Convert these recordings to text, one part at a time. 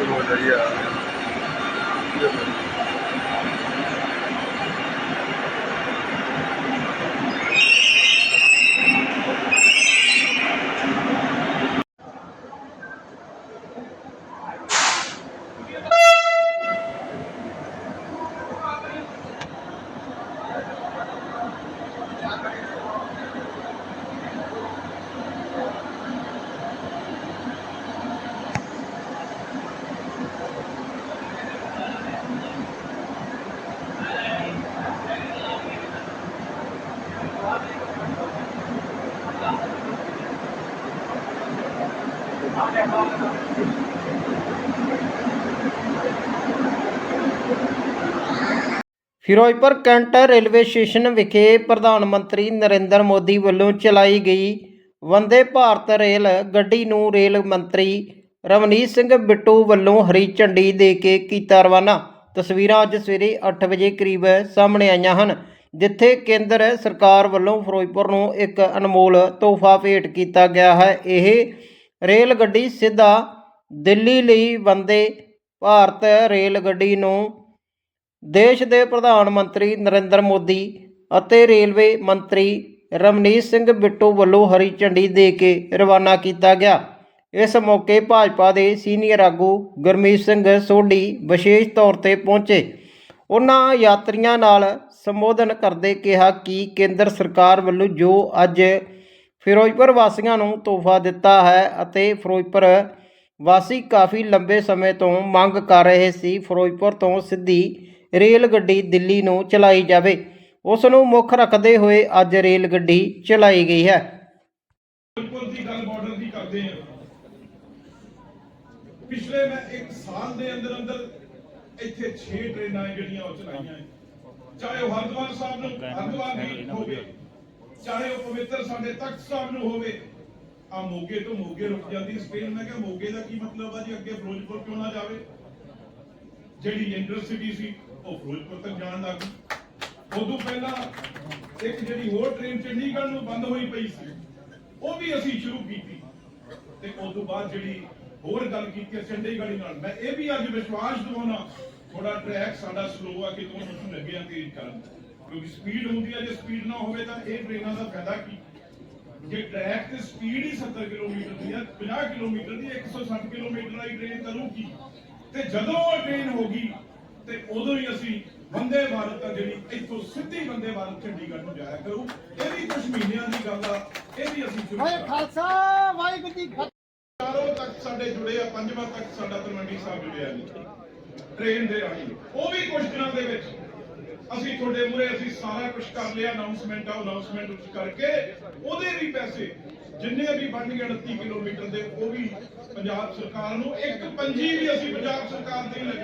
ਵਾਸੀਆਂ ਵਾਸੀਆਂ Firozpur cantt railway station ਵਿਖੇ ਪ੍ਰਧਾਨ ਮੰਤਰੀ ਨਰਿੰਦਰ ਮੋਦੀ ਵੱਲੋਂ ਚਲਾਈ ਗਈ ਵੰਦੇ ਭਾਰਤ ਰੇਲ ਗੱਡੀ ਨੂੰ ਰੇਲ ਮੰਤਰੀ ਰਵਨੀਤ ਸਿੰਘ ਬਿੱਟੂ ਵੱਲੋਂ ਹਰੀ ਝੰਡੀ ਦੇ ਕੇ ਕੀਤਾ ਰਵਾਨਾ। ਤਸਵੀਰਾਂ ਅੱਜ ਸਵੇਰੇ 8 ਵਜੇ ਕਰੀਬ ਸਾਹਮਣੇ ਆਈਆਂ ਹਨ। ਜਿੱਥੇ ਕੇਂਦਰ ਸਰਕਾਰ ਵੱਲੋਂ ਫਿਰੋਜ਼ਪੁਰ ਨੂੰ ਇੱਕ ਅਨਮੋਲ ਤੋਹਫਾ ਭੇਟ ਕੀਤਾ ਗਿਆ ਹੈ। ਇਹ ਰੇਲ ਗੱਡੀ ਸਿੱਧਾ ਦਿੱਲੀ ਲਈ ਵੰਦੇ ਭਾਰਤ ਰੇਲ ਗੱਡੀ ਨੂੰ ਦੇਸ਼ ਦੇ ਪ੍ਰਧਾਨ ਮੰਤਰੀ ਨਰਿੰਦਰ ਮੋਦੀ ਅਤੇ ਰੇਲਵੇ ਮੰਤਰੀ ਰਮਨੀਤ ਸਿੰਘ ਬਿੱਟੂ ਵੱਲੋਂ ਹਰੀ ਝੰਡੀ ਦੇ ਕੇ ਰਵਾਨਾ ਕੀਤਾ ਗਿਆ। ਇਸ ਮੌਕੇ ਭਾਜਪਾ ਦੇ ਸੀਨੀਅਰ ਆਗੂ ਗੁਰਮੀਤ ਸਿੰਘ ਸੋਢੀ ਵਿਸ਼ੇਸ਼ ਤੌਰ ਤੇ ਪਹੁੰਚੇ। ਉਹਨਾਂ ਯਾਤਰੀਆਂ ਨਾਲ ਸੰਬੋਧਨ ਕਰਦੇ ਕਿਹਾ ਕਿ ਕੇਂਦਰ ਸਰਕਾਰ ਵੱਲੋਂ ਜੋ ਅੱਜ ਫਿਰੋਜ਼ਪੁਰ ਵਾਸੀਆਂ ਨੂੰ ਤੋਹਫਾ ਦਿੱਤਾ ਹੈ ਅਤੇ ਫਿਰੋਜ਼ਪੁਰ ਵਾਸੀ ਕਾਫੀ ਲੰਬੇ ਸਮੇਂ ਤੋਂ ਮੰਗ ਕਰ ਰਹੇ ਸੀ, ਫਿਰੋਜ਼ਪੁਰ ਤੋਂ ਸਿੱਧੀ ਰੇਲ ਗੱਡੀ ਦਿੱਲੀ ਨੂੰ ਚਲਾਈ ਜਾਵੇ। ਉਸ ਨੂੰ ਮੁੱਖ ਰੱਖਦੇ ਹੋਏ ਅੱਜ ਰੇਲ ਗੱਡੀ ਚਲਾਈ ਗਈ ਹੈ। ਬਿਲਕੁਲ ਦੀ ਗੱਲ ਬਾਰਡਰ ਦੀ ਕਰਦੇ ਆ ਪਿਛਲੇ ਮੈਂ 1 ਸਾਲ ਦੇ ਅੰਦਰ ਅੰਦਰ ਇੱਥੇ 6 ਟ੍ਰੇਨਾਂ ਜਿਹੜੀਆਂ ਉਹ ਚਲਾਈਆਂ ਚਾਹੇ ਉਹ ਹਰਿਦੁਆਰ ਸਾਹਿਬ ਨੂੰ ਹਰਿਦੁਆਰ ਦੀ ਹੋਵੇ ਚਾਹੇ ਉਹ ਪਵਿੱਤਰ ਸਾਡੇ ਤਖਤ ਸਾਹਿਬ ਨੂੰ ਹੋਵੇ ਆ ਮੋਗੇ ਤੋਂ ਮੋਗੇ ਰੁਕ ਜਾਂਦੀ ਸਪੇਨ। ਮੈਂ ਕਿਹਾ ਮੋਗੇ ਦਾ ਕੀ ਮਤਲਬ ਆ ਜੀ? ਅੱਗੇ ਫਿਰੋਜ਼ਪੁਰ ਕਿਉਂ ਨਾ ਜਾਵੇ? ਜਿਹੜੀ ਇੰਟਰਸਿਟੀ ਸੀ ਉਹ ਫਿਰੋਜ਼ਪੁਰ ਤੱਕ ਜਾਣ ਲੱਗ ਗਈ। ਉਦੋਂ ਪਹਿਲਾਂ ਇੱਕ ਜਿਹੜੀ ਹੋਰ ਟ੍ਰੇਨ ਚੰਡੀਗੜ੍ਹ ਨੂੰ ਬੰਦ ਹੋਈ ਪਈ ਸੀ ਉਹ ਵੀ ਅਸੀਂ ਸ਼ੁਰੂ ਕੀਤੀ। ਤੇ ਉਸ ਤੋਂ ਬਾਅਦ ਜਿਹੜੀ ਹੋਰ ਗੱਲ ਕੀਤੀ ਚੰਡੀਗੜ੍ਹ ਨਾਲ ਮੈਂ ਇਹ ਵੀ ਅੱਜ ਵਿਸ਼ਵਾਸ ਦਿਵਾਉਣਾ ਥੋੜਾ ਟਰੈਕ ਸਾਡਾ ਸਲੋ ਆ ਕਿ ਤੋਂ ਨੂੰ ਲੱਗੇ ਆ ਤੇਜ਼ ਕਰਨ ਕਿਉਂਕਿ ਸਪੀਡ ਹੁੰਦੀ ਹੈ ਜੇ ਸਪੀਡ ਨਾ ਹੋਵੇ ਤਾਂ ਇਹ ਟ੍ਰੇਨਾਂ ਦਾ ਫਾਇਦਾ ਕੀ? ਜੇ ਟਰੈਕ ਤੇ ਸਪੀਡ ਹੀ 70 ਕਿਲੋਮੀਟਰ ਦੀ ਹੈ 50 ਕਿਲੋਮੀਟਰ ਦੀ 160 ਕਿਲੋਮੀਟਰ ਵਾਲੀ ਟ੍ਰੇਨ ਕਰੂਗੀ ਤੇ ਜਦੋਂ ਉਹ ਟ੍ਰੇਨ ਹੋਗੀ ਤੇ ਉਦੋਂ ਹੀ ਅਸੀਂ ਵੰਦੇ ਭਾਰਤ ਆ ਜਿਹੜੀ ਇੱਥੋਂ ਸਿੱਧੀ ਵੰਦੇ ਭਾਰਤ ਚੰਡੀਗੜ੍ਹ ਨੂੰ ਜਾਇਆ ਕਰੂ। ਇਹ ਵੀ ਕੁਝ ਮਹੀਨਿਆਂ ਦੀ ਗੱਲ ਆ ਇਹ ਵੀ ਅਸੀਂ ਸ਼ੁਰੂ ਕਰਾਂਗੇ। ਖਾਲਸਾ ਵਾਹਿਗੁਰੂ ਜੀ ਚਾਰੋਂ ਤੱਕ ਸਾਡੇ ਜੁੜੇ ਆ ਪੰਜਵਾਂ ਤੱਕ ਸਾਡਾ ਤਲਵੰਡੀ ਸਾਹਿਬ ਜੁੜਿਆ ਨਹੀਂ ਟ੍ਰੇਨ ਦੇ ਰਾਹੀਂ। ਉਹ ਵੀ ਕੁਝ ਦਿਨਾਂ ਦੇ ਵਿੱਚ। ਅਸੀਂ ਤੁਹਾਡੇ ਮੂਰੇ ਅਸੀਂ ਸਾਰਾ ਕੁਝ ਕਰ ਲਿਆ ਅਨਾਉਂਸਮੈਂਟ ਆ ਅਨਾਉਂਸਮੈਂਟ ਉੱਚ ਕਰਕੇ। ਉਹਦੇ ਵੀ ਪੈਸੇ, ਜਿੰਨੇ ਵੀ ਬਣ ਗਏ 38 ਕਿਲੋਮੀਟਰ ਦੇ, ਉਹ ਵੀ ਪੰਜਾਬ ਸਰਕਾਰ ਨੂੰ। ਇੱਕ ਪੰਜੀ ਵੀ ਅਸੀਂ ਪੰਜਾਬ ਸਰਕਾਰ ਦੇ ਲੱਗੇ।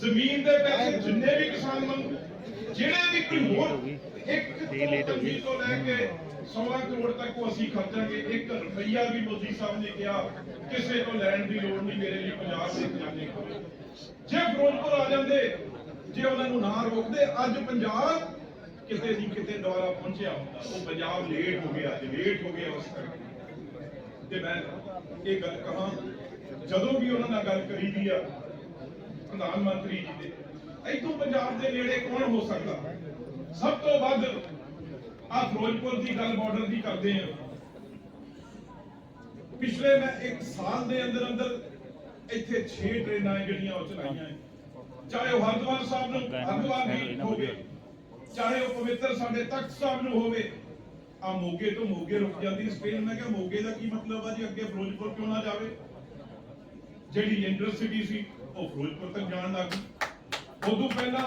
ਜ਼ਮੀਨ ਦੇ ਪੈਸੇ ਜਿੰਨੇ ਵੀ ਕਿਸਾਨ ਮੰਗ ਜਿਹੜੇ ਵੀ ਕੋਈ ਹੋਰ ਇੱਕ ਤੋਂ ਲੈ ਕੇ 16 ਕਰੋੜ ਤੱਕ ਉਹ ਅਸੀਂ ਖਰਚਾਂਗੇ। ਇੱਕ ਰੁਪਈਆ ਵੀ ਮੋਦੀ ਸਾਹਿਬ ਨੇ ਕਿਹਾ ਕਿਸੇ ਤੋਂ ਲੈਣ ਦੀ ਲੋੜ ਨਹੀਂ ਮੇਰੇ ਲਈ ਪੰਜਾਬ ਦੇ ਖਜ਼ਾਨੇ ਖੋਲੇ ਜੇ ਫਿਰੋਜ਼ਪੁਰ ਆ ਜਾਂਦੇ ਜੇ ਉਹਨਾਂ ਨੂੰ ਨਾ ਰੋਕਦੇ ਅੱਜ ਪੰਜਾਬ ਕਿਤੇ ਨਹੀਂ ਕਿਤੇ ਦੁਆਰਾ ਪਹੁੰਚਿਆ ਹੁੰਦਾ। ਉਹ ਪੰਜਾਬ ਲੇਟ ਹੋ ਗਿਆ ਲੇਟ ਹੋ ਗਿਆ ਉਸ ਕਰਕੇ। ਤੇ ਮੈਂ ਇਹ ਗੱਲ ਕਹਾਂ ਜਦੋਂ ਵੀ ਉਹਨਾਂ ਨਾਲ ਗੱਲ ਕਰੀਦੀ ਆ ਪ੍ਰਧਾਨ ਮੰਤਰੀ ਜੀ ਦੇ। ਇਥੋਂ ਪੰਜਾਬ ਦੇ ਨੇੜੇ ਕੌਣ ਹੋ ਸਕਦਾ? ਸਭ ਤੋਂ ਵੱਧ ਆ ਫਿਰੋਜ਼ਪੁਰ ਦੀ ਗੱਲ ਬਾਰਡਰ ਦੀ ਕਰਦੇ ਆ ਪਿਛਲੇ ਮੈਂ ਇੱਕ ਸਾਲ ਦੇ ਅੰਦਰ ਅੰਦਰ ਇੱਥੇ 6 ਟ੍ਰੇਨਾਂ ਜਿਹੜੀਆਂ ਉਹ ਚਲਾਈਆਂ ਚਾਹੇ ਉਹ ਹਰਿਦੁਆਰ ਸਾਹਿਬ ਨੂੰ ਹਰਿਦੁਆਰ ਦੀ ਹੋਵੇ ਚਾਹੇ ਉਹ ਪਵਿੱਤਰ ਸਾਡੇ ਤਖਤ ਸਾਹਿਬ ਨੂੰ ਹੋਵੇ ਆ ਮੋਗੇ ਤੋਂ ਮੋਗੇ ਰੁਕ ਜਾਂਦੀ ਸਪੇਨ। ਮੈਂ ਕਿਹਾ ਮੋਗੇ ਦਾ ਕੀ ਮਤਲਬ ਆ ਜੀ? ਅੱਗੇ ਫਿਰੋਜ਼ਪੁਰ ਕਿਉਂ ਨਾ ਜਾਵੇ? ਜਿਹੜੀ ਇੰਟਰਸਿਟੀ ਸੀ ਉਹ ਫਿਰੋਜ਼ਪੁਰ ਤੱਕ ਜਾਣ ਲੱਗ ਗਈ। ਉਦੋਂ ਪਹਿਲਾਂ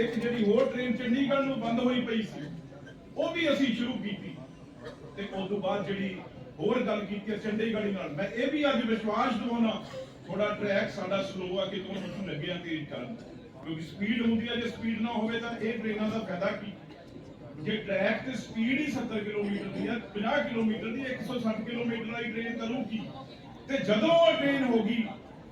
ਇੱਕ ਜਿਹੜੀ ਹੋਰ ਟ੍ਰੇਨ ਚੰਡੀਗੜ੍ਹ ਨੂੰ ਬੰਦ ਹੋਈ ਪਈ ਸੀ, ਉਹ ਵੀ ਅਸੀਂ ਸ਼ੁਰੂ ਕੀਤੀ। ਤੇ ਉਸ ਤੋਂ ਬਾਅਦ ਜਿਹੜੀ ਹੋਰ ਗੱਲ ਕੀਤੀ ਹੈ ਚੰਡੀਗੜ੍ਹ ਨਾਲ, ਮੈਂ ਇਹ ਵੀ ਅੱਜ ਵਿਸ਼ਵਾਸ ਦਿਵਾਉਣਾ ਥੋੜਾ ਟਰੈਕ ਸਾਡਾ ਸਲੋ ਆ ਕਿ ਤੁਹਾਨੂੰ ਲੱਗਿਆ ਤੇਜ਼ ਕਰਨ ਕਿਉਂਕਿ ਸਪੀਡ ਹੁੰਦੀ ਹੈ ਜੇ ਸਪੀਡ ਨਾ ਹੋਵੇ ਤਾਂ ਇਹ ਟ੍ਰੇਨਾਂ ਦਾ ਫਾਇਦਾ ਕੀ? ਜੇ ਟਰੈਕ ਤੇ ਸਪੀਡ ਹੀ 70 ਕਿਲੋਮੀਟਰ ਦੀ ਹੈ 50 ਕਿਲੋਮੀਟਰ ਦੀ 160 ਕਿਲੋਮੀਟਰ ਵਾਲੀ ਟ੍ਰੇਨ ਕਰੂਗੀ। ਤੇ ਜਦੋਂ ਉਹ ਟ੍ਰੇਨ ਹੋਗੀ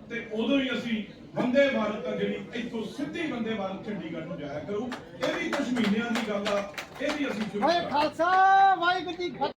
ਤੇ ਉਦੋਂ ਹੀ ਅਸੀਂ ਬੰਦੇ ਭਾਰਤ ਆ ਜਿਹੜੀ ਇੱਥੋਂ ਸਿੱਧੀ ਬੰਦੇ ਭਾਰਤ ਚੰਡੀਗੜ੍ਹ ਨੂੰ ਜਾਇਆ ਕਰੂ ਇਹ ਵੀ ਕੁਝ ਮਹੀਨਿਆਂ ਦੀ ਗੱਲ ਆ, ਇਹ ਵੀ ਅਸੀਂ ਸ਼ੁਰੂ ਵਾਹਿ ਕਰਾਂਗੇ। ਖਾਲਸਾ, ਵਾਹਿਗੁਰੂ ਜੀ ਕੀ ਫਤਿਹ